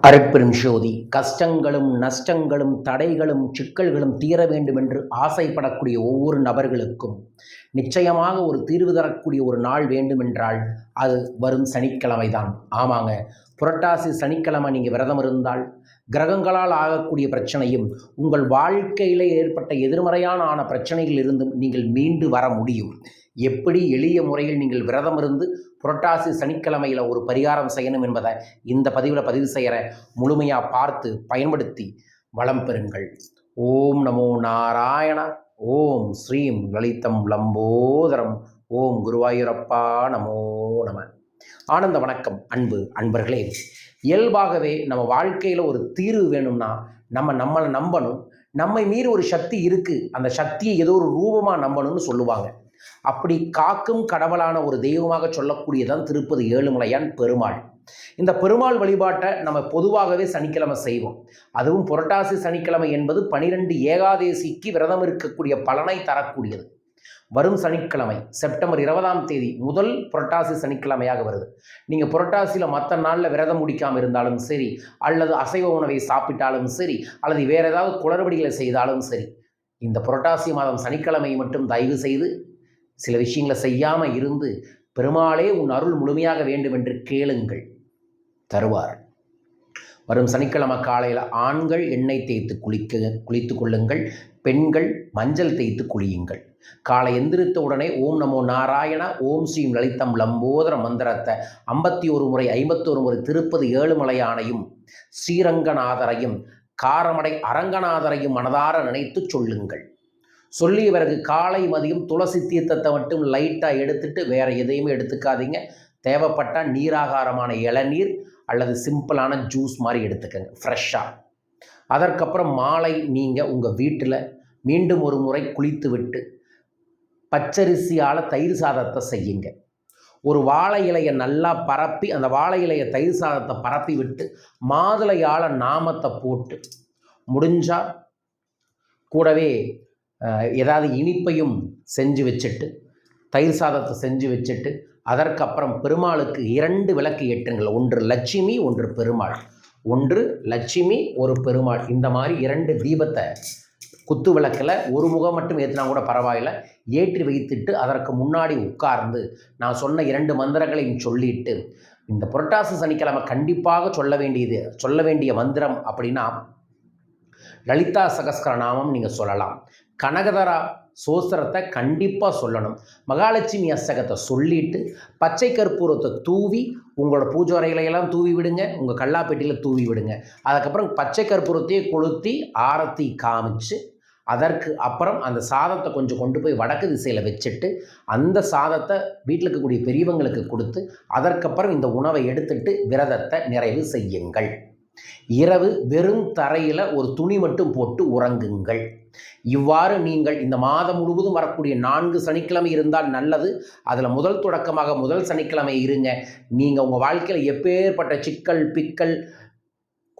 அருட்பெரும் ஜோதி கஷ்டங்களும் நஷ்டங்களும் தடைகளும் சிக்கல்களும் தீர வேண்டும் என்று ஆசைப்படக்கூடிய ஒவ்வொரு நபர்களுக்கும் நிச்சயமாக ஒரு தீர்வு தரக்கூடிய ஒரு நாள் வேண்டுமென்றால் அது வரும் சனிக்கிழமை தான் ஆமாங்க புரட்டாசி சனிக்கிழமை நீங்கள் விரதம் இருந்தால் கிரகங்களால் ஆகக்கூடிய பிரச்சனையும் உங்கள் வாழ்க்கையில் ஏற்பட்ட எதிர்மறையான ஆன பிரச்சனைகள் இருந்தும் நீங்கள் மீண்டு வர முடியும். எப்படி எளிய முறையில் நீங்கள் விரதம் இருந்து புரட்டாசி சனிக்கிழமையில் ஒரு பரிகாரம் செய்யணும் என்பதை இந்த பதிவில் பதிவு செய்கிற முழுமையாக பார்த்து பயன்படுத்தி வளம் பெறுங்கள். ஓம் நமோ நாராயண ஓம் ஸ்ரீம் லலிதம் லம்போதரம் ஓம் குருவாயூரப்பா நமோ நம. ஆனந்த வணக்கம் அன்பு அன்பர்களே. இயல்பாகவே நம்ம வாழ்க்கையில் ஒரு தீர்வு வேணும்னா நம்ம நம்மளை நம்பணும். நம்மை மீறி ஒரு சக்தி இருக்குது அந்த சக்தியை ஏதோ ஒரு ரூபமாக நம்பணும்னு சொல்லுவாங்க. அப்படி காக்கும் கடவுளான ஒரு தெய்வமாக சொல்லக்கூடியதான் திருப்பதி ஏழுமலையான் பெருமாள். இந்த பெருமாள் வழிபாட்டை நம்ம பொதுவாகவே சனிக்கிழமை செய்வோம். அதுவும் புரட்டாசி சனிக்கிழமை என்பது பனிரெண்டு ஏகாதேசிக்கு விரதம் இருக்கக்கூடிய பலனை தரக்கூடியது. வரும் சனிக்கிழமை செப்டம்பர் இருபதாம் தேதி முதல் புரட்டாசி சனிக்கிழமையாக வருது. நீங்கள் புரட்டாசியில் மற்ற நாளில் விரதம் முடிக்காமல் இருந்தாலும் சரி அல்லது அசைவ உணவை சாப்பிட்டாலும் சரி அல்லது வேறு ஏதாவது குளறுபடிகளை செய்தாலும் சரி இந்த புரட்டாசி மாதம் சனிக்கிழமை மட்டும் தயவு செய்து சில விஷயங்களை செய்யாமல் இருந்து பெருமாளே உன் அருள் முழுமையாக வேண்டும் என்று கேளுங்கள் தருவார் வரும் சனிக்கிழமை காலையில் ஆண்கள் எண்ணெய் தேய்த்து குளிக்க குளித்து கொள்ளுங்கள் பெண்கள் மஞ்சள் தேய்த்து குளியுங்கள். காலை எந்திரித்த உடனே ஓம் நமோ நாராயண ஓம் ஸ்ரீம் லலிதம் லம்போதர மந்திரத்தை ஐம்பத்தி ஒரு முறை ஐம்பத்தோரு முறை திருப்பதி ஏழுமலையானையும் ஸ்ரீரங்கநாதரையும் காரமடை அரங்கநாதரையும் மனதார நினைத்து சொல்லுங்கள். சொல்லிய பிறகு காலை மதியம் துளசி தீர்த்தத்தை மட்டும் லைட்டாக எடுத்துட்டு வேறு எதையுமே எடுத்துக்காதீங்க. தேவைப்பட்டால் நீராகாரமான இளநீர் அல்லது சிம்பிளான ஜூஸ் மாதிரி எடுத்துக்கங்க ஃப்ரெஷ்ஷாக அதற்கப்புறம் மாலை நீங்கள் உங்கள் வீட்டில் மீண்டும் ஒரு முறை குளித்து விட்டு பச்சரிசியால் தயிர் சாதத்தை செய்யுங்க. ஒரு வாழை இலையை நல்லா பரப்பி அந்த வாழை இலையை தயிர் சாதத்தை பரப்பி விட்டு மாதுளையால் நாமத்தை போட்டு முடிஞ்சால் கூடவே ஏதாவது இனிப்பையும் செஞ்சு வச்சுட்டு தயிர் சாதத்தை செஞ்சு வச்சுட்டு அதற்கப்புறம் பெருமாளுக்கு இரண்டு விளக்கு ஏற்றுங்கள் ஒன்று லட்சுமி ஒன்று பெருமாள். ஒன்று லட்சுமி ஒரு பெருமாள். இந்த மாதிரி இரண்டு தீபத்தை குத்து விளக்கில் ஒரு முகம் மட்டும் ஏற்றினா கூட பரவாயில்ல. ஏற்றி வைத்துட்டு அதற்கு முன்னாடி உட்கார்ந்து நான் சொன்ன இரண்டு மந்திரங்களையும் சொல்லிட்டு இந்த புரட்டாசி சனிக்கிழமை கண்டிப்பாக சொல்ல வேண்டியது சொல்ல வேண்டிய மந்திரம் அப்படின்னா லலிதா சகஸ்கர நாமம் நீங்கள் சொல்லலாம். கனகதரா சோஸ்திரத்தை கண்டிப்பாக சொல்லணும். மகாலட்சுமி அஸ்தகத்தை சொல்லிட்டு பச்சை கற்பூரத்தை தூவி உங்களோட பூஜை அறைகளையெல்லாம் தூவி விடுங்க உங்கள் கல்லாப்பெட்டியில் தூவி விடுங்க. அதுக்கப்புறம் பச்சை கற்பூரத்தையே கொளுத்தி ஆரத்தி காமிச்சு அதற்கு அப்புறம் அந்த சாதத்தை கொஞ்சம் கொண்டு போய் வடக்கு திசையில் வச்சுட்டு அந்த சாதத்தை வீட்டில் இருக்கக்கூடிய பெரியவங்களுக்கு கொடுத்து அதற்கப்புறம் இந்த உணவை எடுத்துட்டு விரதத்தை நிறைவு செய்யுங்கள். இரவு வெறும் தரையில் ஒரு துணி மட்டும் போட்டு உறங்குங்கள். இவ்வாறு நீங்கள் இந்த மாதம் முழுவதும் வரக்கூடிய நான்கு சனிக்கிழமை இருந்தால் நல்லது. அதில் முதல் தொடக்கமாக முதல் சனிக்கிழமை இருங்க. நீங்கள் உங்கள் வாழ்க்கையில் எப்பேற்பட்ட சிக்கல் பிக்கல்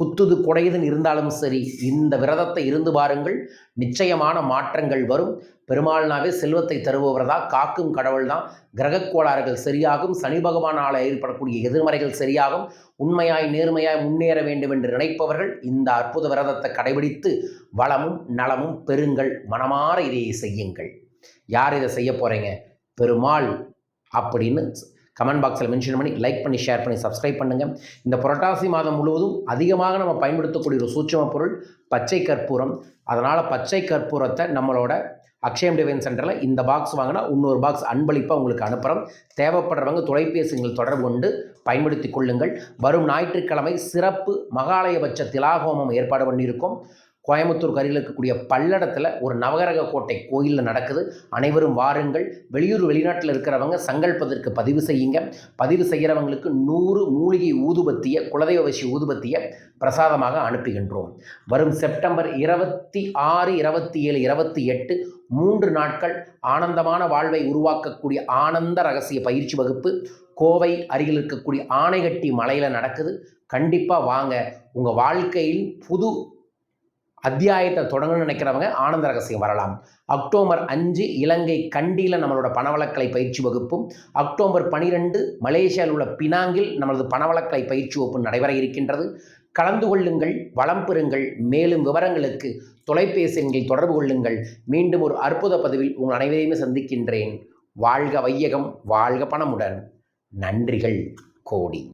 குத்துது குடையுதுன்னு இருந்தாலும் சரி இந்த விரதத்தை இருந்து பாருங்கள். நிச்சயமான மாற்றங்கள் வரும். பெருமாள்னாவே செல்வத்தை தருபவர் தான் காக்கும் கடவுள் தான். கிரகக்கோளாறுகள் சரியாகும் சனி பகவானால் ஏற்படக்கூடிய எதிர்மறைகள் சரியாகும். உண்மையாய் நேர்மையாய் முன்னேற வேண்டும் என்று நினைப்பவர்கள் இந்த அற்புத விரதத்தை கடைபிடித்து வளமும் நலமும் பெறுங்கள். மனமாற இதை செய்யுங்கள். யார் இதை செய்ய போகிறீங்க பெருமாள் அப்படின்னு கமெண்ட் பாக்ஸில் மென்ஷன் பண்ணி லைக் பண்ணி ஷேர் பண்ணி சப்ஸ்கிரைப் பண்ணுங்கள் இந்த புரட்டாசி மாதம் முழுவதும் அதிகமாக நம்ம பயன்படுத்தக்கூடிய ஒரு சூட்சம பொருள் பச்சை கற்பூரம். அதனால் பச்சை கற்பூரத்தை நம்மளோட அக்ஷயம் டிவைன் சென்டரில் இந்த பாக்ஸ் வாங்கினா இன்னொரு பாக்ஸ் அன்பளிப்பாக உங்களுக்கு அனுப்புகிறோம் தேவைப்படுறவங்க தொலைபேசிகள் தொடர்பு கொண்டு பயன்படுத்தி கொள்ளுங்கள். வரும் ஞாயிற்றுக்கிழமை சிறப்பு மகாலயபட்ச திலாகோமம் ஏற்பாடு பண்ணியிருக்கோம். கோயம்புத்தூர் கரையில் இருக்கக்கூடிய பல்லடத்தில் ஒரு நவகரக கோட்டை கோயிலில் நடக்குது. அனைவரும் வாருங்கள். வெளியூர் வெளிநாட்டில் இருக்கிறவங்க சங்கல்பதற்கு பதிவு செய்யுங்க. பதிவு செய்கிறவங்களுக்கு நூறு மூலிகை ஊதுபத்திய குலதெய்வவசி ஊதுபத்திய பிரசாதமாக அனுப்புகின்றோம். வரும் செப்டம்பர் இருபத்தி ஆறு இருபத்தி ஏழு இருபத்தி எட்டு மூன்று நாட்கள் ஆனந்தமான வாழ்வை உருவாக்கக்கூடிய ஆனந்த ரகசிய பயிற்சி வகுப்பு கோவை அருகில் இருக்கக்கூடிய ஆனைகட்டி மலையில் நடக்குது. கண்டிப்பாக வாங்க. உங்கள் வாழ்க்கையில் புது அத்தியாயத்தை தொடங்கணும்னு நினைக்கிறவங்க ஆனந்த ரகசியம் வரலாம். அக்டோபர் அஞ்சு இலங்கை கண்டியில் நம்மளோட பணவளக்கலை பயிற்சி வகுப்பும் அக்டோபர் பனிரெண்டு மலேசியாவில் உள்ள பினாங்கில் நமது பணவளக்கலை பயிற்சி வகுப்பும் நடைபெற இருக்கின்றது. கலந்து கொள்ளுங்கள் வளம் பெறுங்கள் மேலும் விவரங்களுக்கு தொலைபேசி எண்களில் தொடர்பு கொள்ளுங்கள். மீண்டும் ஒரு அற்புத பதிவில் உங்கள் அனைவரையும் சந்திக்கின்றேன். வாழ்க வையகம் வாழ்க பணமுடன். நன்றிகள் கோடி.